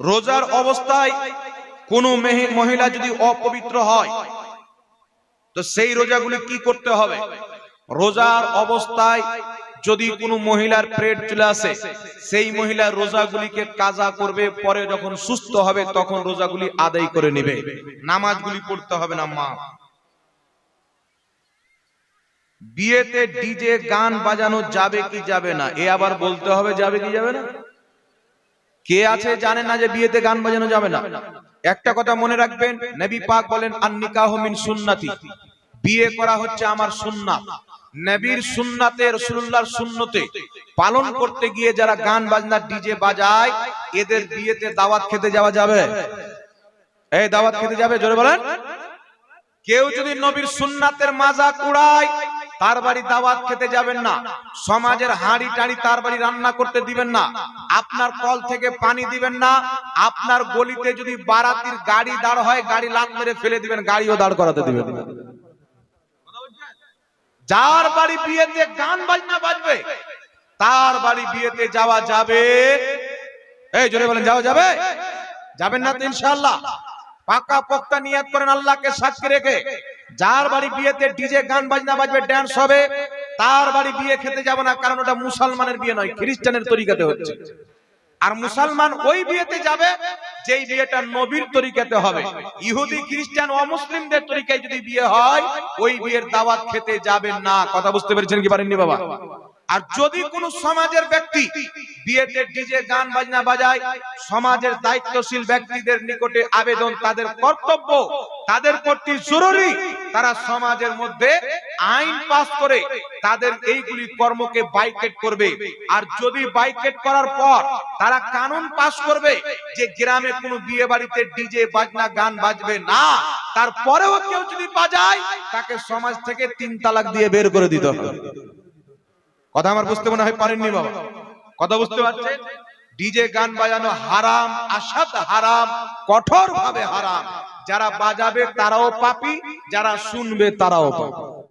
রোজার অবস্থায় কোন মেহে- মহিলা যদি অপবিত্র হয়, তো সেই রোজাগুলি কি করতে হবে? রোজার অবস্থায় যদি কোনো মহিলার পেট চলে আসে, সেই মহিলা রোজাগুলিকে কাজা করবে, পরে যখন সুস্থ হবে, তখন রোজাগুলি আদায় করে নেবে। নামাজগুলি পড়তে হবে না, মা। বিয়েতে ডিজে গান বাজানো যাবে কি যাবে না? এ আবার বলতে হবে, যাবে কি যাবে না? কে আছে জানে না যে বিয়েতে গান বাজানো যাবে না? একটা কথা মনে রাখবেন নবী পাক বলেন আন নিকাহ মিন সুন্নতি। বিয়ে করা হচ্ছে আমার সুন্নাত। নবীর সুন্নাতে রাসূলুল্লাহর সুন্নতে পালন করতে গিয়ে যারা গান বাজনা ডিজে বাজায় এদের বিয়েতে দাওয়াত খেতে যাওয়া যাবে? এই দাওয়াত খেতে যাবে? জোরে বলেন। কেউ যদি নবীর সুন্নাতের মাজা উড়ায় তার বাড়ি দাওয়াত খেতে যাবেন না। সমাজের হাঁড়ি টাড়ি তার বাড়ি রান্না করতে দিবেন না। আপনার কল থেকে পানি দিবেন না। আপনার গলিতে যদি বারাতির গাড়ি দাঁড় হয়, গাড়ি লাত মেরে ফেলে দিবেন, গাড়িও দাঁড় করাতে দিবেন যার বাড়ি বিয়েতে গান বাজনা বাজবে, তার বাড়ি বিয়েতে যাওয়া যাবে। এই জোরে বলেন, যাওয়া যাবে? যাবেন না তো ইনশাআল্লাহ। পাকা পোক্তা নিয়াত করেন আল্লাহকে সাক্ষী রেখে। যার বাড়ি বিয়েতে ডিজে গান বাজনা বাজবে ড্যান্স হবে, তার বাড়ি বিয়ে খেতে যাব না, কারণ ওটা মুসলমানের বিয়ে নয়, খ্রিস্টানের তরিকাতে হচ্ছে। আর মুসলমান ওই বিয়েতে যাবে, যেই বিয়েটা নবীর তরিকাতে হবে। ইহুদি, খ্রিস্টান ও মুসলিমদের তরিকায় যদি বিয়ে হয়, ওই বিয়ের দাওয়াত খেতে যাবেন না। কথা বুঝতে পেরেছেন কি পারেননি বাবা? আর যদি কোন সমাজের ব্যক্তি বিয়েতে ডিজে গান বাজনা বাজায়, সমাজের দায়িত্বশীল ব্যক্তিদের নিকটে আবেদন, তাদের কর্তব্য, তাদের প্রতি জরুরি তারা সমাজের মধ্যে আইন পাস করে তাদের এইগুলি কর্মকে বাইকেট করবে। আর যদি বাইকেট করার পর তারা কানুন পাস করবে যে গ্রামে কোনো বিয়ে বাড়িতে ডিজে বাজনা, গান বাজবে না, তারপরেও কেউ যদি বাজায়, তাকে সমাজ থেকে তিন তালাক দিয়ে বের করে দিতে হবে। কথা আমার বুঝতে মনে হয় পারেননি বাবা? কথা বুঝতে পারছেন? ডিজে গান বাজানো হারাম, আসাদ হারাম কঠোর ভাবে হারাম। যারা বাজাবে তারাও পাপি, যারা শুনবে তারাও পাপি।